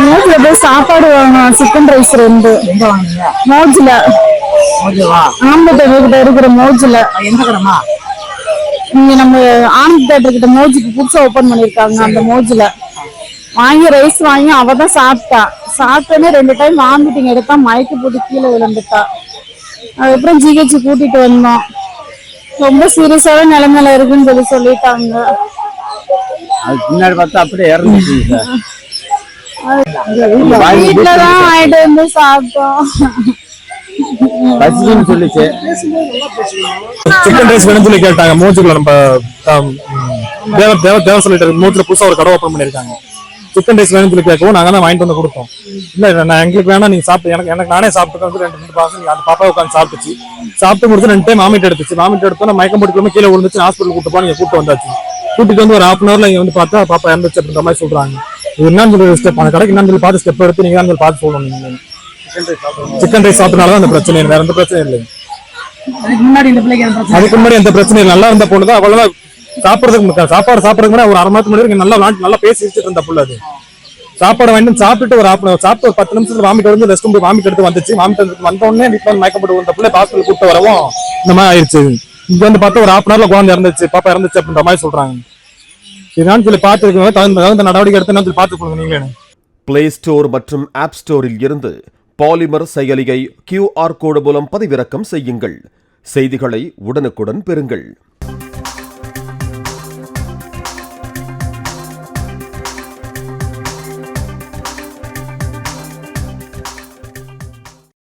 மோஜ்ல போய் சாப்பாடு வாங்கணும் சிக்கன் ரைஸ் ரெண்டு மோஜ்ல ஆம்பூர் கிட்ட இருக்கிற மோஜ்ல இங்க நம்ம ஆனந்த் தேட்டர் கிட்ட மோஜுக்கு புதுசா ஓபன் பண்ணிருக்காங்க அந்த மோஜ்ல வாங்கி ரைஸ் வாங்கி அவ தான் சாப்பிட்டா. சாப்பிட்டோன்னே ரெண்டு டைம் வாமிட்டிங் எடுத்தா மயக்க போட்டு கீழே விழுந்துட்டா. அதுக்கப்புறம் ஜிஹெச் கூட்டிட்டு வந்தோம். ரொம்ப சீரியஸான நிலைமையில இருக்குன்னு சொல்லி சொல்லிட்டாங்க. அது பின்னாடி பார்த்தா அப்படியே இறந்துச்சு. வீட்டுலதான் ஆயிட்டு வந்து சாப்பிட்டோம். பசின்னு சொல்லிச்சு. சிக்கன் ரைஸ் வேணும்னு சொல்லி கேட்டாங்க. மூச்சுக்குள்ள நம்ம தேவ தேவ தேவ சொல்லிட்டு மூச்சுல புதுசா ஒரு கடை ஓப்பன் பண்ணிருக்காங்க சிக்கன் ரைஸ் வேணும்னு சொல்லி கேட்கவும் நாங்க தான் வாங்கிட்டு வந்து கொடுத்தோம். இல்ல நான் எங்களுக்கு வேணா நீங்க சாப்பிட்டு எனக்கு எனக்கு நானே சாப்பிட்டு ரெண்டு ரெண்டு பாசம் அந்த பாப்பா உட்காந்து சாப்பிட்டுச்சு. சாப்பிட்டு முடிச்சு ரெண்டு டைம் வாமிட் எடுத்துச்சு. வாமிட் எடுத்தோம் மயக்கம் போட்டுக்காம கீழே விழுந்துச்சு ஹாஸ்பிட்டல் கூட்டு போய் கூட்டு வந்தாச்சு. கூட்டிட்டு வந்து ஒரு ஹாஃப் அன் இங்க வந்து பார்த்தா பாப்பா இறந்துச்சு அப்படின்ற மாதிரி சொல்றாங்க. இது என்னன்னு சொல்லி ஸ்டெப் அந்த கடைக்கு என்னன்னு சொல்லி பார்த்து ஸ்டெப் எடுத்து நீங்க தான் பார்த்து சொல்லணும் நீங்க. சிக்கன் ரைஸ் சாப்பிட்டனால தான் அந்த பிரச்சனை வேற எந்த பிரச்சனையும் இல்லை அதுக்கு முன்னாடி பிரச்சனை எந்த பிரச்சனையும். நல்லா இருந்த பொண்ணு தான் அவ்வளவுதான் சாப்பிடுறதுக்கு சாப்பாடு சாப்பிட்றதுக்கு முன்னாடி ஒரு அரை மணி நேரத்துக்கு நல்லா விளாண்டு நல்லா பேசி வச்சுட்டு இருந்த புள்ள அது. சாப்பாடு வாங்கிட்டு சாப்பிட்டு சாப்பிட்டுட்டு ஒரு half சாப்பிட்டு ஒரு பத்து நிமிஷத்துல வாமிட்டு வந்து ரெஸ்ட் ரூம் வாமிட்டு எடுத்து வந்துச்சு. வாமிட்டு எடுத்து வந்த உடனே வீட்டுல வந்து மயக்கம் போட்டு வந்த பிள்ளை ஹாஸ்பிட்டல் கூட்டு வரவும் இந்த மாதிரி ஆயிடுச்சு இங்க வந்து பார்த்தா ஒரு ஹாஃப் ஹவர்ல குழந்தை இறந்துச்சு பாப்பா இறந்துச்சு அப்படின்ற மாதிரி சொல்றாங்க. இதுதான் சொல்லி பார்த்துருக்கோம் தகுந்த தகுந்த நடவடிக்கை எடுத்து சொல்லி பார்த்து கொடுங்க நீங்களே. பிளே ஸ்டோர் மற்றும் ஆப் ஸ்டோரில் இருந்து பாலிமர் செயலியை கியூஆர் கோடு மூலம் பதிவிறக்கம் செய்யுங்கள். செய்திகளை உடனுக்குடன் பெறுங்கள்.